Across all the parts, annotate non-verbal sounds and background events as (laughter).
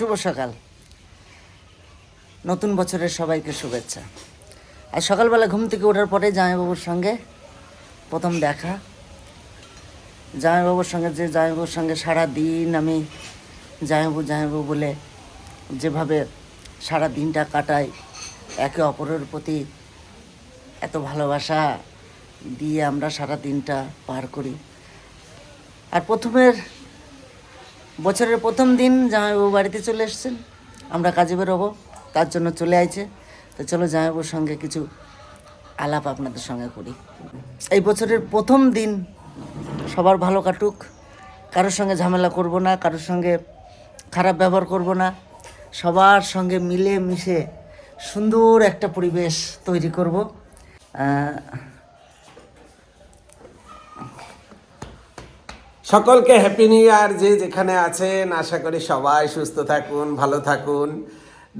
শুভ সকাল। নতুন বছরের সবাইকে শুভেচ্ছা। আর সকালবেলা ঘুম থেকে ওঠার পরে জামাইবাবুর সঙ্গে প্রথম দেখা। জামাইবাবুর সঙ্গে যে জামাইবাবুর সঙ্গে সারা দিন আমি জামাইবাবু জামাইবাবু বলে যেভাবে সারা দিনটা কাটাই, একে অপরের প্রতি এত ভালোবাসা দিয়ে আমরা সারা দিনটা পার করি। আর প্রথমের বছরের প্রথম দিন জামাইবাবু বাড়িতে চলে এসেছেন। আমরা কাজে বেরোবো, তার জন্য চলে আইছে। তো চলো জামাইবাবুর সঙ্গে কিছু আলাপ আপনাদের সঙ্গে করি। এই বছরের প্রথম দিন সবার ভালো কাটুক। কারোর সঙ্গে ঝামেলা করব না, কারোর সঙ্গে খারাপ ব্যবহার করব না। সবার সঙ্গে মিলে মিশে সুন্দর একটা পরিবেশ তৈরি করব। সকলকে হ্যাপি নিউ ইয়ার যে যেখানে আছেন, আশা করি সবাই সুস্থ থাকুন, ভালো থাকুন।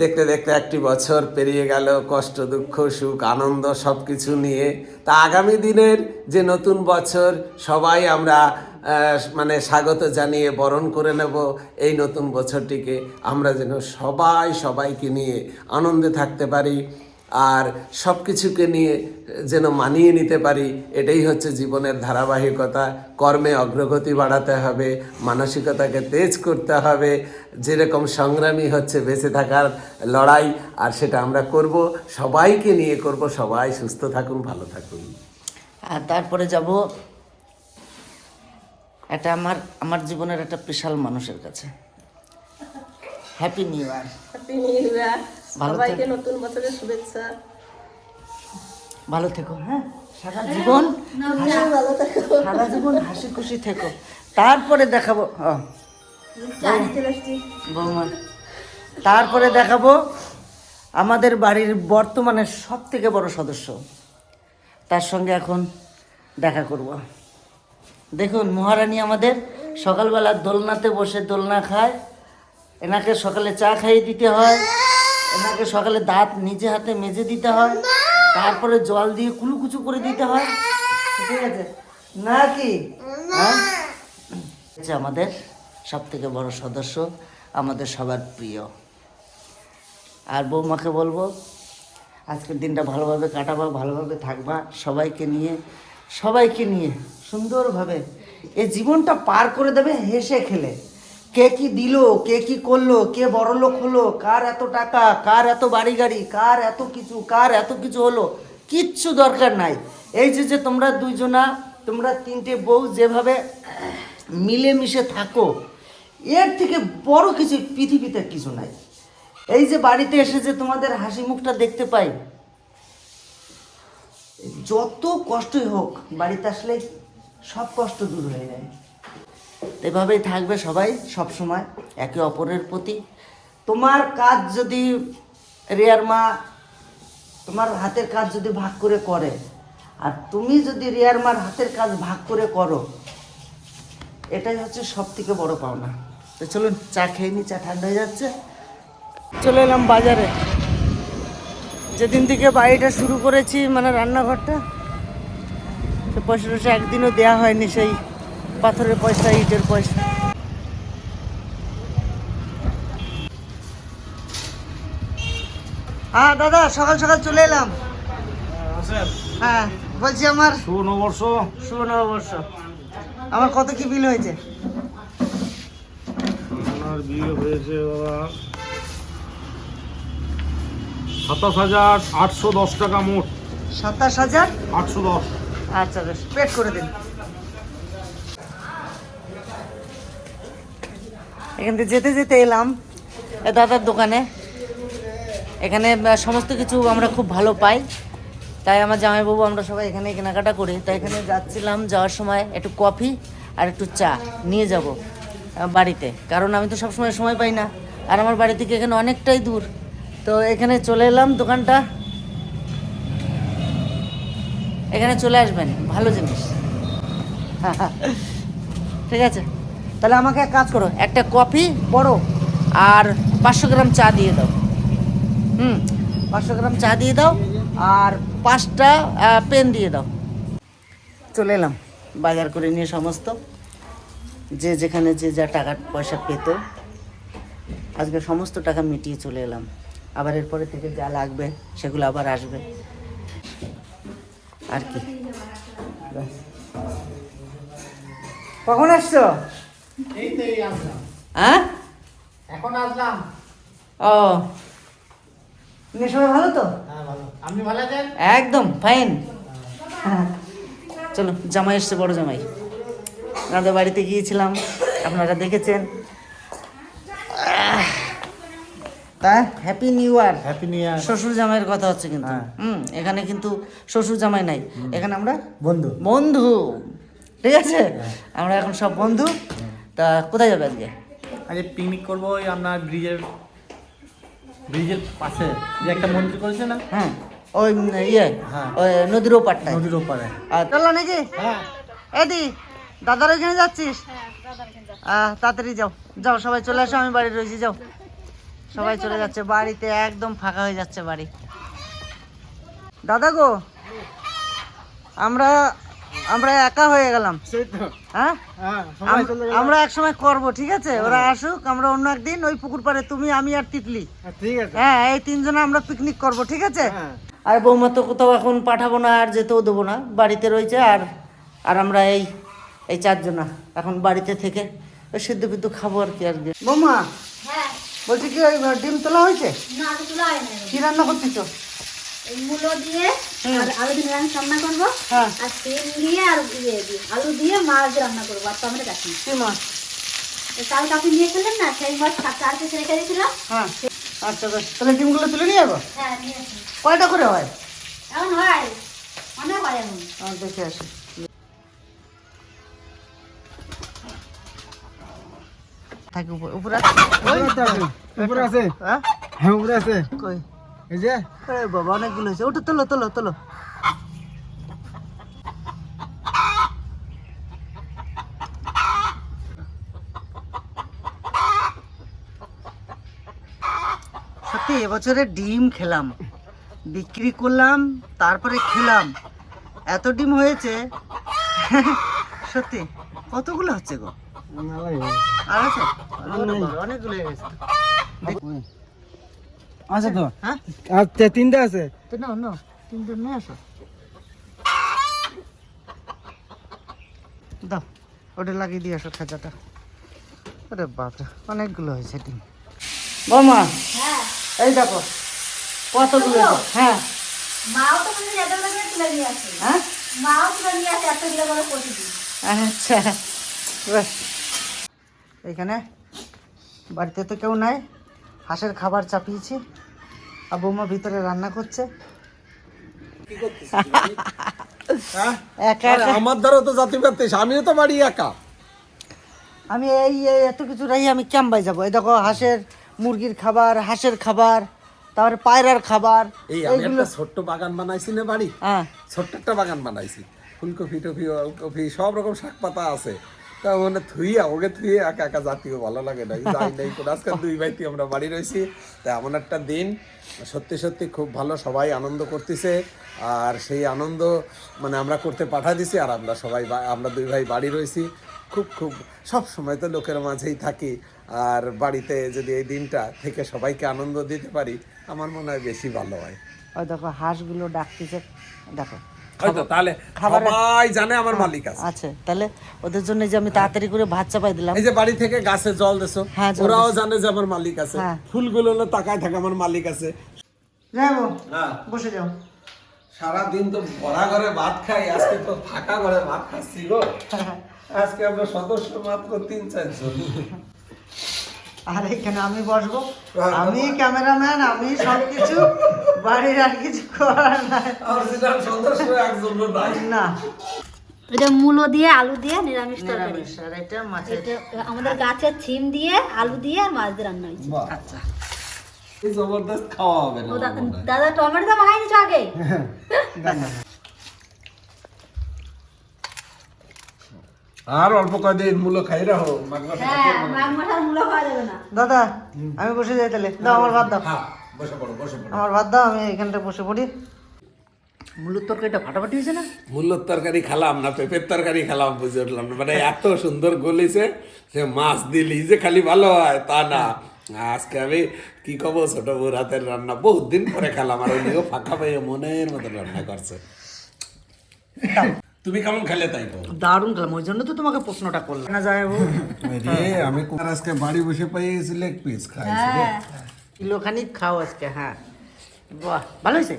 দেখতে দেখতে একটি বছর পেরিয়ে গেল, কষ্ট, দুঃখ, সুখ, আনন্দ সব কিছু নিয়ে। তা আগামী দিনের যে নতুন বছর, সবাই আমরা মানে স্বাগত জানিয়ে বরণ করে নেব এই নতুন বছরটিকে। আমরা যেন সবাই সবাইকে নিয়ে আনন্দে থাকতে পারি। আর সব কিছুকে নিয়ে যেন মানিয়ে নিতে পারি এটাই হচ্ছে জীবনের ধারাবাহিকতা। কর্মে অগ্রগতি বাড়াতে হবে মানসিকতাকে তেজ করতে হবে যেরকম সংগ্রামী হচ্ছে বেঁচে থাকার লড়াই আর সেটা আমরা করব সবাইকে নিয়ে করব সবাই সুস্থ থাকুন ভালো থাকুন। আর তারপরে যাব এটা আমার আমার জীবনের একটা বিশাল মানুষের কাছে। Happy new year happy new year ভালো সবাইকে নতুন বছরের শুভেচ্ছা। ভালো থেকো হ্যাঁ? সারা জীবন ভালো থাকো। সারা জীবন হাসি খুশি থেকো। তারপরে দেখাবো বৌমা তারপরে দেখাবো আমাদের বাড়ির বর্তমানে সব থেকে বড় সদস্য। তার সঙ্গে এখন দেখা করব। দেখুন মহারানী আমাদের সকালবেলা দোলনাতে বসে দোলনা খায়। এনাকে সকালে চা খাইয়ে দিতে হয়। এনাকে সকালে দাঁত নিজে হাতে মেজে দিতে হয়, তারপরে জল দিয়ে কুলুকুচু করে দিতে হয়। ঠিক আছে? নাকি হ্যাঁ? হচ্ছে আমাদের সব থেকে বড় সদস্য আমাদের সবার প্রিয়। আর বৌমাকে বলব, আজকের দিনটা ভালোভাবে কাটাবা, ভালোভাবে থাকবা, সবাইকে নিয়ে সবাইকে নিয়ে সুন্দরভাবে এই জীবনটা পার করে দেবে হেসে খেলে। কে কি দিল, কে কি করল, কে বড় লোক হলো, কার এত টাকা, কার এত বাড়ি গাড়ি, কার এত কিছু, কার এত কিছু হলো, কিচ্ছু দরকার নাই। এই যে যে তোমরা দুইজনা, তোমরা তিনটে বউ যেভাবে মিলেমিশে থাকো, এর থেকে বড় কিছু পৃথিবীতে কিছু নাই। এই যে বাড়িতে এসে যে তোমাদের হাসি মুখটা দেখতে পাই, যত কষ্টই হোক, বাড়িতে আসলে সব কষ্ট দূর হয়ে যায়। এভাবেই থাকবে সবাই, সব সময়, একে অপরের প্রতি। তোমার কাজ যদি রিয়ার মা তোমার হাতের কাজ যদি ভাগ করে করে, আর তুমি যদি রিয়ার মার হাতের কাজ ভাগ করে করো, এটাই হচ্ছে সব থেকে বড় পাওনা। তো চলুন, চা খেয়ে নি, চা ঠান্ডা হয়ে যাচ্ছে। চলে এলাম বাজারে। যেদিন থেকে বাড়িটা শুরু করেছি মানে রান্নাঘরটা সে পয়সা টয়সা একদিনও দেওয়া হয়নি সেই পাথরের পয়সা ইটের পয়সা। হ্যাঁ দাদা সকাল সকাল চলে এলাম। হ্যাঁ বলছি আমার শুভ নববর্ষ শুভ নববর্ষ আমার কত কি বিল হয়েছে? আপনার বিল হয়েছে বাবা সাতাশ হাজার আটশো দশ টাকা মোট। সাতাশ হাজার? আটশো দশ। আচ্ছা বেশ পেড করে দিন। এখান থেকে যেতে যেতে এলাম দাদার দোকানে। এখানে সমস্ত কিছু আমরা খুব ভালো পাই। তাই আমার জামাইবাবু, আমরা সবাই এখানে কেনাকাটা করি। তাই এখানে যাচ্ছিলাম, যাওয়ার সময় একটু কফি আর একটু চা নিয়ে যাব বাড়িতে। কারণ আমি তো সবসময় সময় পাই না। আর আমার বাড়ি থেকে এখানে অনেকটাই দূর। তো এখানে চলে এলাম দোকানটা। এখানে চলে আসবেন, ভালো জিনিস। (laughs) ঠিক আছে। তাহলে আমাকে এক কাজ করো, একটা কফি বড় আর পাঁচশো গ্রাম চা দিয়ে দাও। হুম, পাঁচশো গ্রাম চা দিয়ে দাও আর পাঁচটা পেন দিয়ে দাও। চলে এলাম, বাজার করে নিয়ে সমস্ত। যে যেখানে যে যা টাকা পয়সা পেত। আজকে সমস্ত টাকা মিটিয়ে চলে এলাম। আবার এরপরে থেকে যা লাগবে সেগুলো আবার আসবে। আর কি? কখন আসছো? হ্যাঁ? এখন আসলাম। ও। সবাই ভালো তো? হ্যাঁ আপনি ভালো আছেন? একদম ফাইন। চলো জামাই এসছে বড় জামাই। আমাদের বাড়িতে গিয়েছিলাম আপনারা দেখেছেন। তা happy new year happy new year শ্বশুর জামাইয়ের কথা হচ্ছে কিন্তু। হুম এখানে কিন্তু শ্বশুর জামাই নাই। এখানে আমরা বন্ধু। বন্ধু। ঠিক আছে? আমরা এখন সব বন্ধু। তা কোথায় যাবে আজকে? আজকে পিকনিক করব ওই আপনার ব্রিজের ব্রিজের পাশে। যে একটা মন্দির করেছে না? হ্যাঁ ওই ইয়ে হ্যাঁ। ওই নদীর ওপারটায়। নদীর ওপারে। আর চলো নাকি হ্যাঁ। এদি দাদার ওইখানে যাচ্ছিস? তাড়াতাড়ি যাও। যাও সবাই চলে আসো আমি বাড়ি রয়েছি যাও। সবাই চলে যাচ্ছে বাড়িতে একদম ফাঁকা হয়ে যাচ্ছে বাড়ি। দাদা গো আমরা আমরা একা হয়ে গেলাম। হ্যাঁ? হ্যাঁ আমরা এক সময় করব ঠিক আছে? ওরা আসুক আমরা অন্য একদিন ওই পুকুর পাড়ে তুমি আমি আর তিতলি। হ্যাঁ এই তিনজনে আমরা পিকনিক করব ঠিক আছে? হ্যাঁ। আর বৌমা তো কোথাও এখন পাঠাবো না আর যেতেও দেবো না। বাড়িতে রয়েছে আর আর আমরা এই এই চারজনা এখন বাড়িতে থেকে ওই সিদ্ধ বিদ্ধ খাব আর কি আর কি। বৌমা হ্যাঁ। বলছি কি ওই ডিম তোলা হয়েছে? হয় কি রান্না করতেছো? মূলো দিয়ে আর আলু দিয়ে নিরামিষ রান্না করব। হ্যাঁ। আর সিম দিয়ে আর ইয়ে দিয়ে আলু দিয়ে মাছ রান্না করব আর টমেটো চাটনি কি মাছ? কাল কাপি নিয়ে খেলেন না? সেই মাছ চার- পিস রেখে দিয়েছিলাম। হ্যাঁ। আচ্ছা বেশ তাহলে ডিমগুলো তুলে নিয়ে যাব? হ্যাঁ নিয়ে কয়টা করে হয়? এমন হয়। অনেক হয় এমন। আমার দেখে আসি। থাকি উপর উপরে আছে? উপরে আছে? হ্যাঁ? হ্যাঁ উপরে আছে। কই? এই যে। বাবা অনেকগুলো হয়েছে। ওটা তোলো তোলো তোলো। সত্যি এবছরে ডিম খেলাম। বিক্রি করলাম তারপরে খেলাম। এত ডিম হয়েছে। সত্যি কতগুলো হচ্ছে গো? আর আছে? অনেকগুলো হয়ে গেছে। আছে তো? হ্যাঁ? আচ্ছা তিনটা আছে? তো নাও নাও তিনজন নিয়ে আসো। দাও ওটা লাগিয়ে দিয়ে আসো খাঁচাটা আরে বাপরে অনেকগুলো হয়েছে ডিম বৌমা হ্যাঁ। এই দেখো কতগুলো হ্যাঁ। মাও তো মানে হ্যাঁ? আচ্ছা বেশ এইখানে বাড়িতে তো কেউ নাই। হাঁসের খাবার চাপিয়েছি। আর বৌমা ভিতরে রান্না করছে। একা আরে একা আমার দ্বারা তো জাতি পারতিস আমিও তো বাড়ি একা। আমি এই এত কিছু রাই আমি ক্যাম্পাই যাব। এই দেখো হাঁসের মুরগির খাবার হাঁসের খাবার তারপরে পায়রার খাবার এই আমি একটা ছোট্ট বাগান বানাইছি না বাড়ি? হ্যাঁ। ছোট্ট একটা বাগান বানাইছি। ফুলকপি টপি ওলকপি সব রকম শাক পাতা আছে। তা মানে থুইয়া ওকে থুইয়ে একা একা জাতীয় ভালো লাগে না যাই নাই কোনো। আজকে দুই ভাইটি আমরা বাড়ি রয়েছি, তা এমন একটা দিন, সত্যি সত্যি খুব ভালো, সবাই আনন্দ করতেছে, আর সেই আনন্দ মানে আমরা করতে পাঠা দিছি, আর আমরা সবাই আমরা দুই ভাই বাড়ি রয়েছি, খুব খুব, সব সময় তো লোকের মাঝেই থাকি, আর বাড়িতে যদি এই দিনটা থেকে সবাইকে আনন্দ দিতে পারি, আমার মনে হয় বেশি ভালো হয়। ওই দেখো, হাঁসগুলো ডাকতেছে, দেখো। হয়তো তাহলে সবাই জানে আমার মালিক আছে। আছে। তাহলে ওদের জন্য যে আমি তাড়াতাড়ি করে ভাত চাপাই দিলাম। এই যে বাড়ি থেকে গাছে জল দেছো হ্যাঁ, ওরাও জানে যে আমার মালিক আছে। হ্যাঁ। ফুলগুলো হলো তাকায় থাকে আমার মালিক আছে। যাব হ্যাঁ বসে যাও। সারাদিন তো ভরা ঘরে ভাত খাই আজকে তো ফাঁকা ঘরে ভাত খাচ্ছি গো। (laughs) আজকে আমরা সদস্য মাত্র তিন চারজন। আর এখানে আমি বসবো? আমি ক্যামেরাম্যান আমি সব কিছু বাড়ির আর কিছু করার না। এটা মূলো দিয়ে আলু দিয়ে নিরামিষ তরকারি। এটা আমাদের গাছের ছিম দিয়ে আলু দিয়ে আর মাছ দিয়ে রান্না হয়েছে। আচ্ছা। জবরদস্ত খাওয়া হবে না। দাদা টমেটো তো মাখাই নিছো আগে (laughs) আর অল্প কয়দিন মূল্য খাই রাখো হ্যাঁ দাদা আমি বসে যাই তাহলে। দাও আমার ভাত দাও। হ্যাঁ আমার ভাত দাও আমি এখানটা বসে পড়ি। মুলুর তরকারিটা ফাটাফাটি হয়েছে না? মূল্যর তরকারি খেলাম না পেঁপের তরকারি খেলাম বুঝে উঠলাম না। মানে এত সুন্দর গলেছে সে মাছ দিলি যে খালি ভালো হয় তা না। আজকে আমি কি কব ছোট বউ রাতের রান্না বহুত দিন পরে খেলাম আর উনিও ফাঁকা পেয়ে মনের মতো রান্না করছে। তুমি কেমন খেলে তাই দারুণ খেলাম ওই জন্য তো তোমাকে প্রশ্নটা করলাম। না যায় রে আমি আজকে বাড়ি বসে পেয়েছি লেগ পিস খাইছি রে। কিলোখানিক খাও আজকে হ্যাঁ। বাহ ভালো হয়েছে?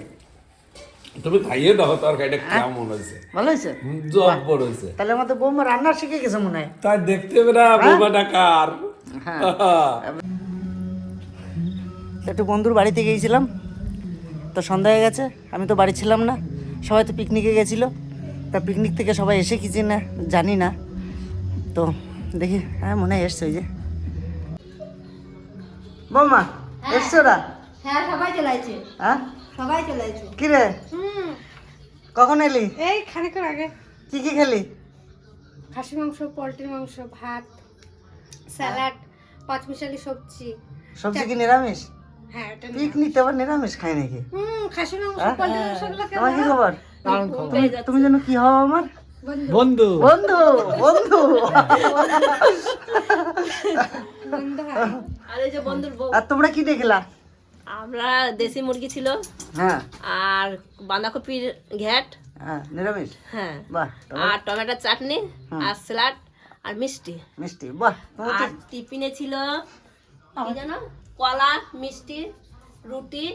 তুমি খাইয়ে দাও তরকারিটা কেমন হয়েছে? ভালো হয়েছে? জব্বর হয়েছে তাহলে আমাদের বৌমা রান্না শিখে গেছে মনে হয়। তাই দেখতে হবে না বোমাটা কার হ্যাঁ। (laughs) একটু বন্ধুর বাড়িতে গিয়েছিলাম তো সন্ধ্যা হয়ে গেছে আমি তো বাড়ি ছিলাম না সবাই তো পিকনিকে গেছিল। তা পিকনিক থেকে সবাই এসে কি না জানি না। তো দেখি হ্যাঁ মনে হয় এসছে ওই যে। বৌমা এসছো না হ্যাঁ সবাই চলে আসছে হ্যাঁ? সবাই চলে আসছে কি রে? কখন এলি? এই খানিক্ষণ আগে। কি কি খেলি? খাসি মাংস পোলট্রি মাংস ভাত স্যালাড পাঁচমিশালি সবজি। সবজি কি নিরামিষ? হ্যাঁ পিকনিক তো আবার নিরামিষ খাই নাকি? হুম খাসি মাংস হ্যাঁ? পোলট্রি মাংসগুলো তোমার খবর। তুমি যেন কি হও আমার? বন্ধু। বন্ধু বন্ধু। আর এই যে বন্ধুর বউ। আর তোমরা কি দেখলা? আমরা দেশি মুরগি ছিল। হ্যাঁ। আর বাঁধাকপির ঘ্যাট। হ্যাঁ নিরামিষ? হ্যাঁ। বাহ আর টমেটোর চাটনি আর স্যালাড আর মিষ্টি। মিষ্টি বাহ তোমার আর টিফিনে ছিল কি জানো? কলা মিষ্টি রুটি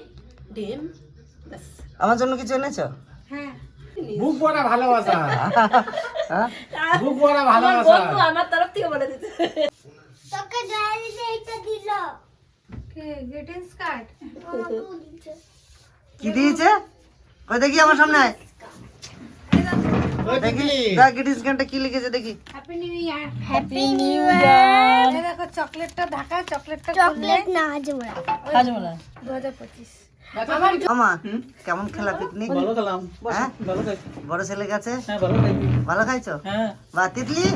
ডিম ব্যাস। আমার জন্য কিছু এনেছো? হ্যাঁ। বুক ভরা ভালোবাসা। হ্যাঁ বুক ভরা ভালোবাসা। বন্ধু আমার তরফ থেকে বলে দিতে। গ্রিটিংস কার্ড কি? দিয়েছে? ওই দেখি আমার সামনে। আয় দেখি। দেখ গ্রিটিংস কার্ডটা কি লিখেছে দেখি। Happy new year happy new year দেখো চকলেটটা ঢাকা চকলেটটা চকলেট না হাজমোলা দু হাজার পঁচিশ। মামা কেমন খেলা পিকনিক ভালো খেলাম। হ্যাঁ? ভালো খাইছি বড় ছেলে গেছে? হ্যাঁ ভালো খাইছি ভালো খাইছো? হ্যাঁ। বা তিতলি?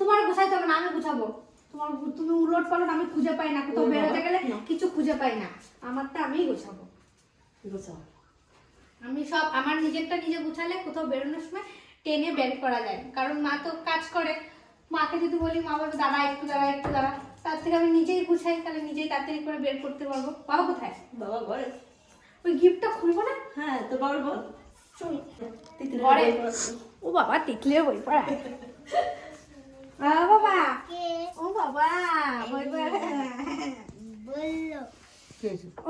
তোমার গুছাইতে হবে না আমি গুছাবো। তোমার তুমি উলট পালট আমি খুঁজে পাই না কোথাও বেরোতে গেলে কিছু খুঁজে পাই না। আমারটা আমিই গুছাবো। আমি সব আমার নিজেরটা নিজে গুছালে কোথাও বেরোনোর সময় টেনে বের করা যায়। কারণ মা তো কাজ করে। মাকে যদি বলি মা বলবে দাঁড়া একটু দাঁড়া একটু দাঁড়া। তার থেকে আমি নিজেই গুছাই তাহলে নিজেই তাড়াতাড়ি করে বের করতে পারব। বাবা কোথায়? বাবা ঘরে। ওই গিফটটা খুলবো না? হ্যাঁ তো বাবার বল ঘরে। ও বাবা তিতলে বই পড়া বাবা ও বাবা বই পড়া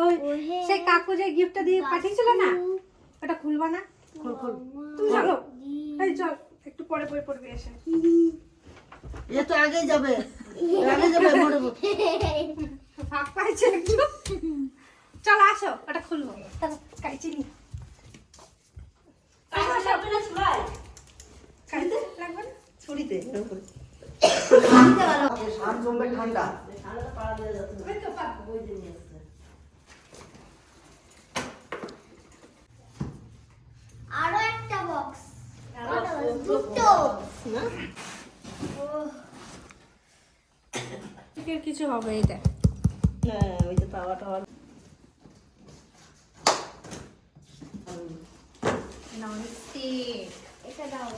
ওই সেই কাকু যে গিফটটা দিয়ে পাঠিয়েছিল না ওটা খুলবা না? তুমি চলো। এই চল একটু পরে বই পড়বে এসে। এ তো আগেই যাবে। আগে যাবে মরবো ফাঁক পাইছে একটু চল আসো ওটা খুলবো কাইচি নি? কাইতে লাগবে না ছুরিতে ঠান্ডা ওই তো পাবো আরও একটা বক্স দুটো এর কিছু হবে এটা হ্যাঁ ওই তো তাওয়া টাওয়া। ননস্টিক এটা দাও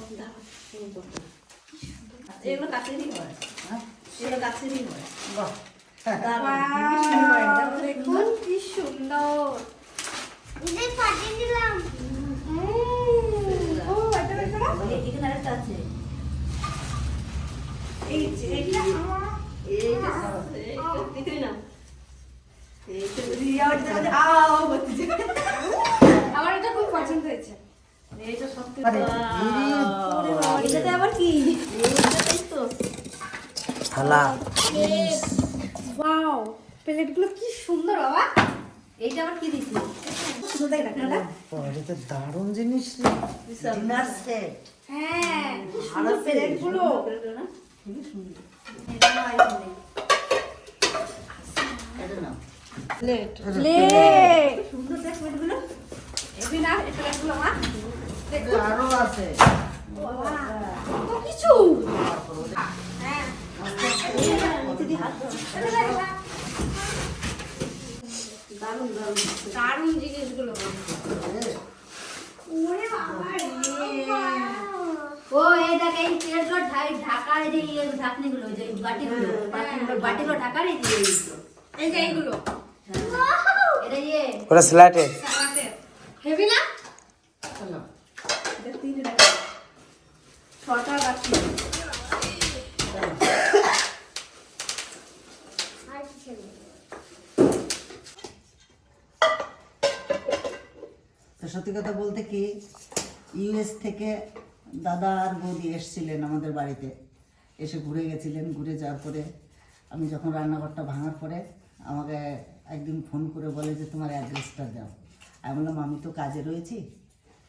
এগুলো গাছেরই হয়। এগুলো গাছেরই হয়। বাহ। দেখুন কি সুন্দর। দিলাম। ও এটা বের করো। এখানে আরেকটা আছে। এই যে এটা আমার আমার এটা খুব পছন্দ হয়েছে এইটা সত্যি এটাতে আবার কি এইটাই তো থালা। ওয়াও প্লেটগুলো কি সুন্দর বাবা। এইটা আবার কি দিছি সুন্দর দেখে না তো দারুণ জিনিস ডিনার সেট হ্যাঁ সুন্দর প্লেটগুলো। না এটা নাও প্লেট সুন্দর দেখ প্লেটগুলো এবি না এই প্লেটগুলো মা দেখো আরও আছে কত কিছু হ্যাঁ দারুণ জিনিসগুলো। ওরে বাবা। রে ও এই দেখ এই ঢাই- ঢাকার এই যে ইয়ে ঢাকনিগুলো যে বাটিগুলো বাটিগুলো বাটিগুলো ঢাকার এই যে এইগুলো। এই যে এইগুলো। এটা ইয়ে। ওটা স্ল্যাটে হেভি না? ছটা বাটি আর কিছু নেই। তো সত্যি কথা বলতে কি ইউএস থেকে দাদা আর বৌদি এসছিলেন আমাদের বাড়িতে। এসে ঘুরে গেছিলেন ঘুরে যাওয়ার পরে আমি যখন রান্নাঘরটা ভাঙার পরে আমাকে একদিন ফোন করে বলে যে তোমার অ্যাড্রেসটা দাও। আমি বললাম আমি তো কাজে রয়েছি।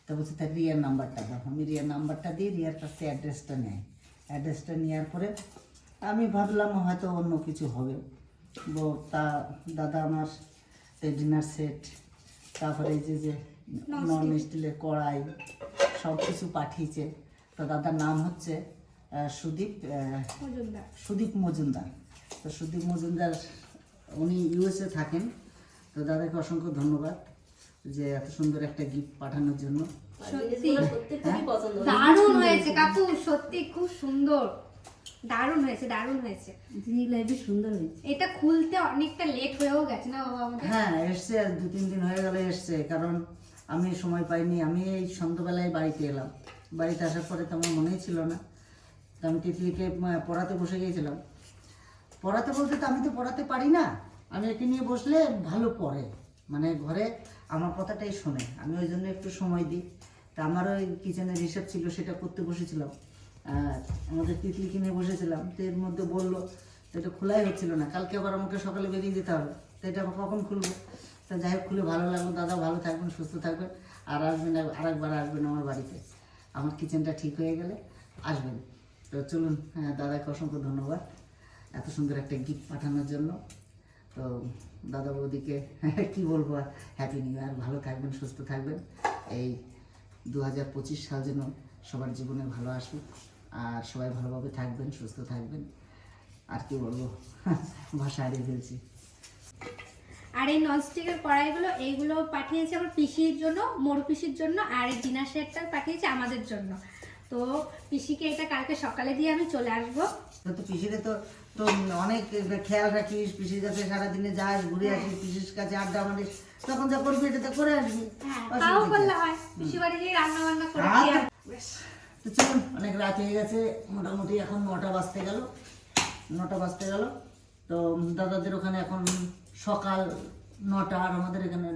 তা বলছে তার রিয়ার নাম্বারটা দাও। আমি রিয়ার নাম্বারটা দিই রিয়ার কাছ থেকে অ্যাড্রেসটা নেয় অ্যাড্রেসটা নেওয়ার পরে আমি ভাবলাম হয়তো অন্য কিছু হবে। বো তা দাদা আমার ডিনার সেট তারপরে এই যে যে নন স্টিলের কড়াই সব কিছু পাঠিয়েছে। তো দাদার নাম হচ্ছে সুদীপ মজুমদার। সুদীপ মজুমদার। তো সুদীপ মজুমদার উনি ইউএসএ থাকেন। তো দাদাকে অসংখ্য ধন্যবাদ যে এত সুন্দর একটা গিফট পাঠানোর জন্য। হয়েছে। দারুণ হয়েছে। কাকু সত্যি খুব সুন্দর। দারুণ হয়েছে দারুণ হয়েছে। জিনিসগুলো হেবি সুন্দর হয়েছে। এটা খুলতে অনেকটা লেট হয়েও গেছে না বাবা আমাদের? হ্যাঁ এসছে আর দু তিন দিন হয়ে গেলে এসছে। কারণ আমি সময় পাইনি, আমি এই সন্ধ্যাবেলায় বাড়িতে এলাম। বাড়িতে আসার পরে তো আমার মনেই ছিল না। তো আমি তিতলিকে পড়াতে বসে গিয়েছিলাম। পড়াতে বলতে তো আমি তো পড়াতে পারি না। আমি একে নিয়ে বসলে ভালো পড়ে। মানে ঘরে আমার কথাটাই শোনে। আমি ওই জন্য একটু সময় দিই। তা আমারও কিচেনের হিসাব ছিল, সেটা করতে বসেছিলাম। আর আমাদের তিতলিকে নিয়ে বসেছিলাম। তো এর মধ্যে বলল, এটা খোলাই হচ্ছিল না। কালকে আবার আমাকে সকালে বেরিয়ে যেতে হবে। তো এটা কখন খুলবো? তা যাই হোক, খুলে ভালো লাগল। দাদা ভালো থাকবেন, সুস্থ থাকবেন। আর আসবেন আর একবার আসবেন আমার বাড়িতে। আমার কিচেনটা ঠিক হয়ে গেলে আসবেন। তো চলুন হ্যাঁ দাদাকে অসংখ্য ধন্যবাদ এত সুন্দর একটা গিফট পাঠানোর জন্য। তো দাদা বৌদিকে (laughs) কি বলব আর হ্যাপি নিউ ইয়ার ভালো থাকবেন, সুস্থ থাকবেন। এই দু হাজার পঁচিশ সাল যেন সবার জীবনে ভালো আসুক। আর সবাই ভালোভাবে থাকবেন, সুস্থ থাকবেন। আর কি বলব? (laughs) ভাষা হারিয়ে ফেলছি। আর এই ননস্টিকের কড়াইগুলো এইগুলো পাঠিয়েছে আমার পিসির জন্য মোর পিসির জন্য আর এই ডিনার সেটটা পাঠিয়েছে আমাদের জন্য। তো পিসিকে এটা কালকে সকালে দিয়ে আমি চলে আসব। তো তো পিসিরে তো তো অনেক খেয়াল রাখিস পিসির কাছে সারাদিনে যাস ঘুরে আসিস পিসির কাছে আড্ডা মারিস তখন যা করবি এটা তো করে আসবি। হ্যাঁ তাও? করলে হয় পিসি বাড়ি গিয়ে রান্না বান্না করে তো চলুন অনেক রাত হয়ে গেছে মোটামুটি এখন নটা বাজতে গেল নটা বাজতে গেল। তো দাদাদের ওখানে এখন সকাল নটা আর আমাদের এখানে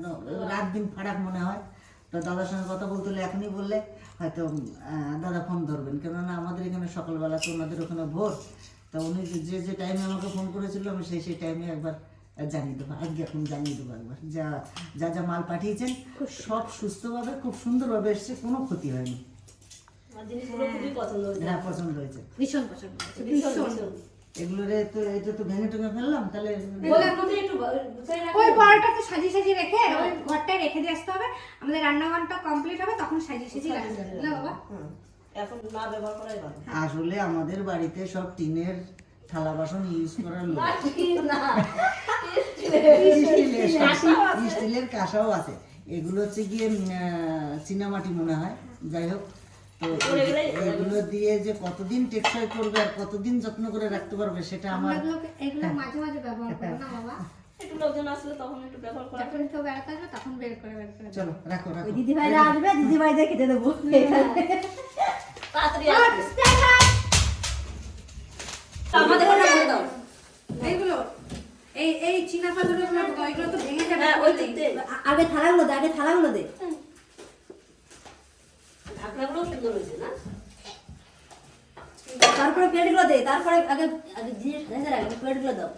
রাত দিন ফারাক মনে হয়। তো দাদার সঙ্গে কথা বলতে হলে এখনই বললে হয়তো দাদা ফোন ধরবেন। কেননা আমাদের এখানে সকালবেলা তো ওনাদের ওখানে ভোর। তা উনি যে- যে টাইমে আমাকে ফোন করেছিল আমি সেই সেই টাইমে একবার জানিয়ে দেবো। আজকে এখন জানিয়ে দেবো একবার। যা যা যা মাল পাঠিয়েছেন সব সুস্থভাবে খুব সুন্দরভাবে এসছে কোনো ক্ষতি হয়নি। হ্যাঁ পছন্দ হয়েছে। ভীষণ পছন্দ হয়েছে, ভীষণ তো এটা তো ভেঙে টুঙে ফেললাম তাহলে। ওই বড়টা তো সাজিয়ে সাজিয়ে রেখে ওই ঘরটায় রেখে দিয়ে আসতে হবে। আমাদের রান্নাঘরটা কমপ্লিট হবে তখন সাজিয়ে সাজিয়ে রাখতে হবে। না বাবা? এখন না ব্যবহার করাই ভালো। আসলে আমাদের বাড়িতে সব টিনের থালা বাসন ইউজ করার লোক। স্টিলের কাঁসাও আছে। এগুলো হচ্ছে গিয়ে চীনামাটি মনে হয়। যাই হোক। এগুলো দিয়ে যে কতদিন টেকসই করবে আর কতদিন যত্ন করে রাখতে পারবে সেটা আমার এগুলো মাঝে মাঝে ব্যবহার করব না বাবা? (laughs) একটু লোকজন আসলে তখন একটু ব্যবহার করা যখন কেউ বেড়াতে আসবে তখন বের করে বের করে চলো রাখো রাখো। দিদি ভাইরা আসবে দিদি ভাইদের খেতে দেবো। তাড়াতাড়ি আসবে। আমাদের দাও এইগুলো এই এই চীনা পাথরের এগুলো তো ভেঙে যাবে হ্যাঁ ওই দিক দিয়ে। আগে থালাগুলো দে আগে থালাগুলো দে। ঢাকনাগুলো সুন্দর হয়েছে না? তারপরে দে তারপরে আগে আগে জিনিস আগে প্লেটগুলো দাও।